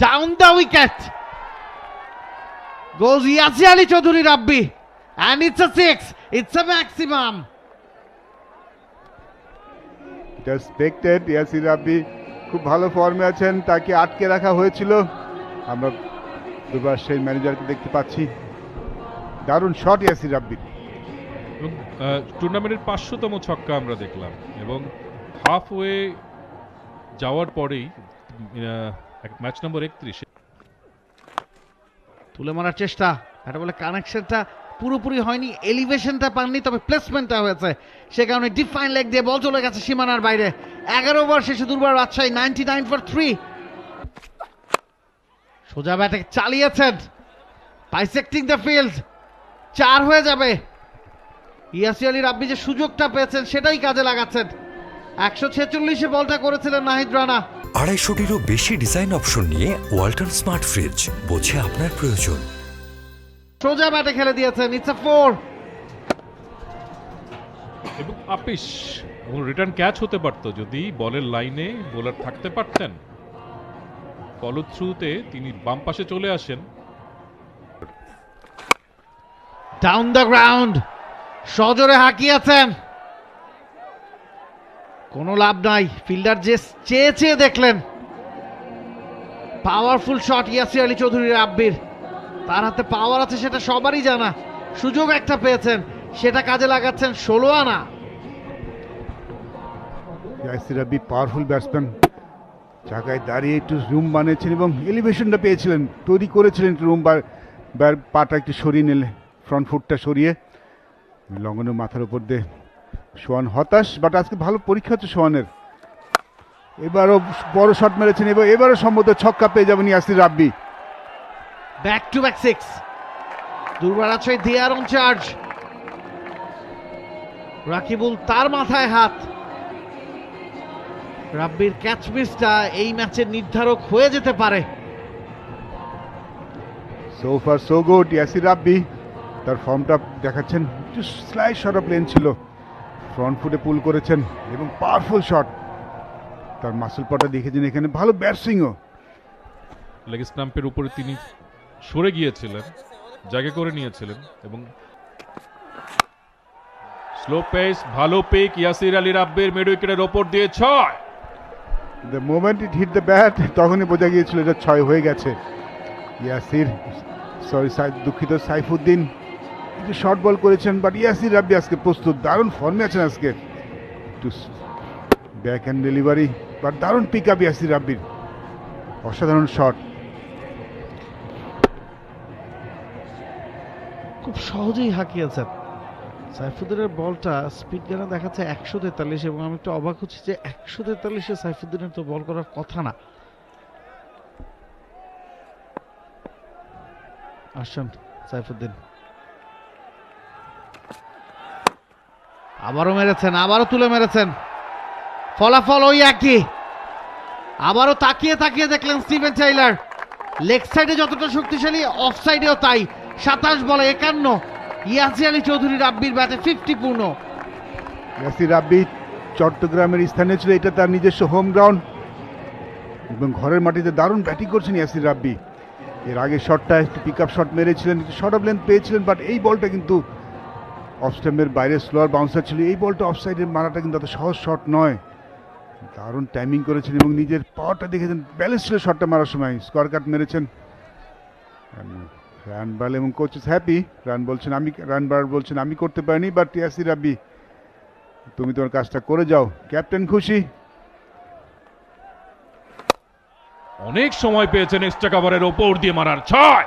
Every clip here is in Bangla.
Down the wicket. Goes Yasir Ali Chaudhuri Rabbi. And it's a six. It's a maximum. এটা স্পেক্টেড ইয়াসির রাব্বি খুব ভালো ফর্মে আছেন তাকে আটকে রাখা হয়েছিল আমরা দুবার সেই ম্যানেজারকে দেখতে পাচ্ছি দারুণ শট ইয়াসির রাব্বির টুর্নামেন্টের পাঁচশোতম ছক্কা আমরা দেখলাম এবং হাফ ওয়ে যাওয়ার পরেই ম্যাচ নম্বর একত্রিশে। তুলে মারার চেষ্টা। এটা বলে কানেকশনটা পুরোপুরি হয়নি এলিভেশনটা পাননি, তবে প্লেসমেন্টটা হয়েছে। সে কারণে ডিফাইন লেগ দিয়ে বল চলে গেছে সীমানার বাইরে। এগারো ওভার শেষে Durbar Rajshahi ninety nine for three সোজা ব্যাটে চালিয়েছেন। বাইসেক্টিং দ্য ফিল্ড চার হয়ে যাবে। ইয়াসি আলী রাব্বি যে সুযোগটা পেয়েছেন, সেটাই কাজে লাগাচ্ছেন। একশো ছেচল্লিশে বলটা করেছিলেন নাহিদ রানা। আড়াইশোটিরও বেশি ডিজাইন অপশন নিয়ে ওয়ালটন স্মার্ট ফ্রিজ বোঝে আপনার প্রয়োজন। সোজা ব্যাটে খেলে দিয়েছেন ইটস আ ফোর। এবং আপিস এবং রিটার্ন ক্যাচ হতে পারতো যদি বলের লাইনে বোলার থাকতে পারতেন। ফলো থ্রুতে তিনি বাম পাশে চলে আসেন। ডাউন দ্য গ্রাউন্ড সজোরে হাঁকিয়েছেন। কোনো লাভ নাই। ফিল্ডার যে চেয়ে চেয়ে দেখলেন। পাওয়ারফুল শট ইয়াসি আলী চৌধুরীর আব্বির। তার হাতে পাওয়ার আছে সেটা সবারই জানা। সুযোগ একটা পেয়েছেন। সেটা কাজে লাগাচ্ছেন ষোলো আনা। Yasir Rabbi powerful batsman. জায়গায় দাঁড়িয়ে একটু রুম বানিয়েছেন এবং এলিভেশনটা পেয়েছিলেন। তৈরি করেছিলেন একটু রুম পাটা একটু সরিয়ে নিলে ফ্রন্ট ফুটটা সরিয়ে। লঙ্ঘনের মাথার উপর দিয়ে সোয়ান হতাশ বাট আজকে ভালো পরীক্ষা হচ্ছে সোয়ানের এবারও বড় শট মেরেছেন এবার এবারও সম্ভবত ছক্কা পেয়ে যাবেন Yasir Rabbi. Back to back six Durbar আছে দেয়ার অন চার্জ রাকিবুল তার মাথায় হাত। রাব্বির ক্যাচ মিসটা এই ম্যাচের নির্ধারক হয়ে যেতে পারে। So far so good Yasir Rabbi. তার ফর্মটা দেখাচ্ছেন একটু স্লাইড শট অফ লেন ছিল। ফ্রন্ট ফুটে পুল করেছেন এবং পাওয়ারফুল শট তার মাসুল পটা দেখেছেন এখানে। ভালো ব্যাটসুইংও লেগ স্টাম্পের উপরে তিনি সরে গিয়েছিলেন জায়গা করে নিয়েছিলেন এবং স্লো পেস ভালো পিক ইয়াসির আলী রাব্বির মিড উইকেটের ওপর দিয়ে ছয়। The moment it hit the bat তখনই বোঝা গিয়েছিল এটা ছয় হয়ে গেছে। ইয়াসির সরি দুঃখিত সাইফুদ্দিন। একটু শর্ট বল করেছেন বাট ইয়াসির রাব্বি আজকে প্রস্তুত। দারুণ ফর্মে আছেন আজকে। একটু ব্যাক অ্যান্ড ডেলিভারি বাট দারুণ পিক আপ ইয়াসির রাব্বির। অসাধারণ শট খুব সহজেই হাঁকিয়েছেন সাইফুদ্দিনের বলটা স্পিড গানে দেখাচ্ছে একশো তেতাল্লিশ এবং আমি একটু অবাক হচ্ছি যে একশো তেতাল্লিশে সাইফুদ্দিনের তো বল করার কথা না। আসছেন সাইফুদ্দিন। আবারও মেরেছেন, আবারও তুলে মেরেছেন। ফলাফল ওই একই। আবারও তাকিয়ে তাকিয়ে দেখলেন স্টিভেন টাইলার। লেগ সাইডে যতটা শক্তিশালী, অফ সাইডেও তাই। সাতাশ বলে একান্ন। ইয়াসি আলী চৌধুরী রাব্বির ব্যাটে ফিফটি পূর্ণ। ইয়াসির রাব্বি চট্টগ্রামের স্থানে ছিল, এটা তার নিজস্ব হোম গ্রাউন্ড এবং ঘরের মাটিতে দারুণ ব্যাটিং করছেন ইয়াসির রাব্বি। এর আগে শটটা একটু পিক আপ শট মেরেছিলেন শর্ট অফ লেন্থ পেয়েছিলেন বাট এই বলটা কিন্তু অফ স্ট্যাম্পের বাইরে স্লোয়ার বাউন্সার ছিল। এই বলটা অফ সাইডে মারাটা কিন্তু অত সহজ শট নয়। দারুণ টাইমিং করেছেন এবং নিজের পাওয়ারটা দেখেছেন। ব্যালেন্স ছিল শটটা মারার সময়। স্কোয়ার কাট মেরেছেন। রান বল এবং কোচ ইজ হ্যাপি রান বলছেন, আমি রান বার বলছেন, আমি করতে পারিনি বাট ইয়াসির রাব্বি তুমি তোমার কাজটা করে যাও। ক্যাপ্টেন খুশি। অনেক সময় পেয়েছেন এক্সট্রা কাভারের ওপর দিয়ে মারার। ছয়!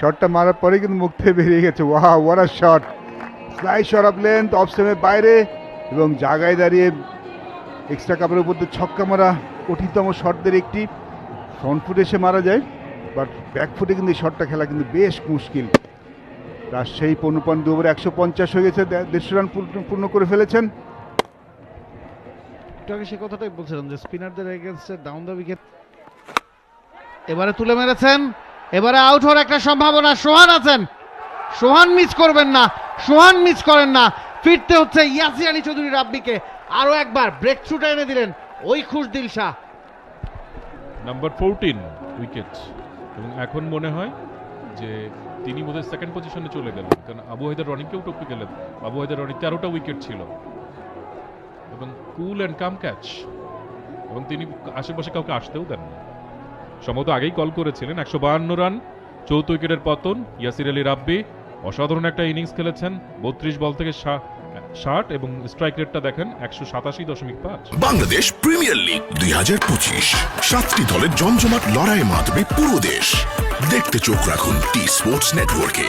শটটা মারার পরে কিন্তু মুখ থেকে বেরিয়ে গেছে। ওয়াহ war shot slice short of length off স্টেমের বাইরে এবং জায়গায় দাঁড়িয়ে এক্সট্রা কাপড়ের উপর দিয়ে ছক্কা মারা কঠিনতম শটদের একটি। ফ্রন্ট ফুটে এসে মারা যায় বাট ব্যাক ফুটে কিন্তু এই শটটা খেলা কিন্তু বেশ মুশকিল। রাজশাহী পনেরো পয়েন্ট দু ওভারে একশো পঞ্চাশ হয়ে গেছে দেড়শো রান পূর্ণ- করে ফেলেছেন। আগে সে কথাটাই বলছিলাম যে স্পিনারদের এগেনস্টে ডাউন দ্য উইকেট এবারে তুলে মেরেছেন। এবারে আউট হওয়ার একটা সম্ভাবনা। সোহান আছেন। সোহান মিস করবেন না। সোহান মিস করেন না। ফিরতে হচ্ছে ইয়াসি আলী চৌধুরী রাব্বিকে। আরও একবার ব্রেক থ্রুটা এনে দিলেন ওই খুশ দিল শাহ। নাম্বার ফোরটিন উইকেট এবং এখন মনে হয় যে তিনি বোধহয় সেকেন্ড পজিশনে চলে গেলেন। কারণ আবু হায়দার রনিকেও টপকে গেলেন। আবু হায়দার রনি তেরোটা উইকেট ছিল। এবং কুল অ্যান্ড কাম ক্যাচ এবং তিনি আশেপাশে কাউকে আসতেও দেন না সম্ভবত আগেই কল করেছিলেন। একশো বাহান্ন রান চৌদ্দ উইকেটের পতন, ইয়াসির আলী রাব্বি অসাধারণ একটা ইনিংস খেলেছেন। বত্রিশ বল থেকে ষাট এবং স্ট্রাইক রেটটা দেখেন, একশো সাতাশি দশমিক পাঁচ। বাংলাদেশ প্রিমিয়ার লিগ দুই হাজার পঁচিশ। সাতটি দলের জমজমাট লড়াই মাতবে পুরো দেশ। দেখতে চোখ রাখুন টি স্পোর্টস নেটওয়ার্কে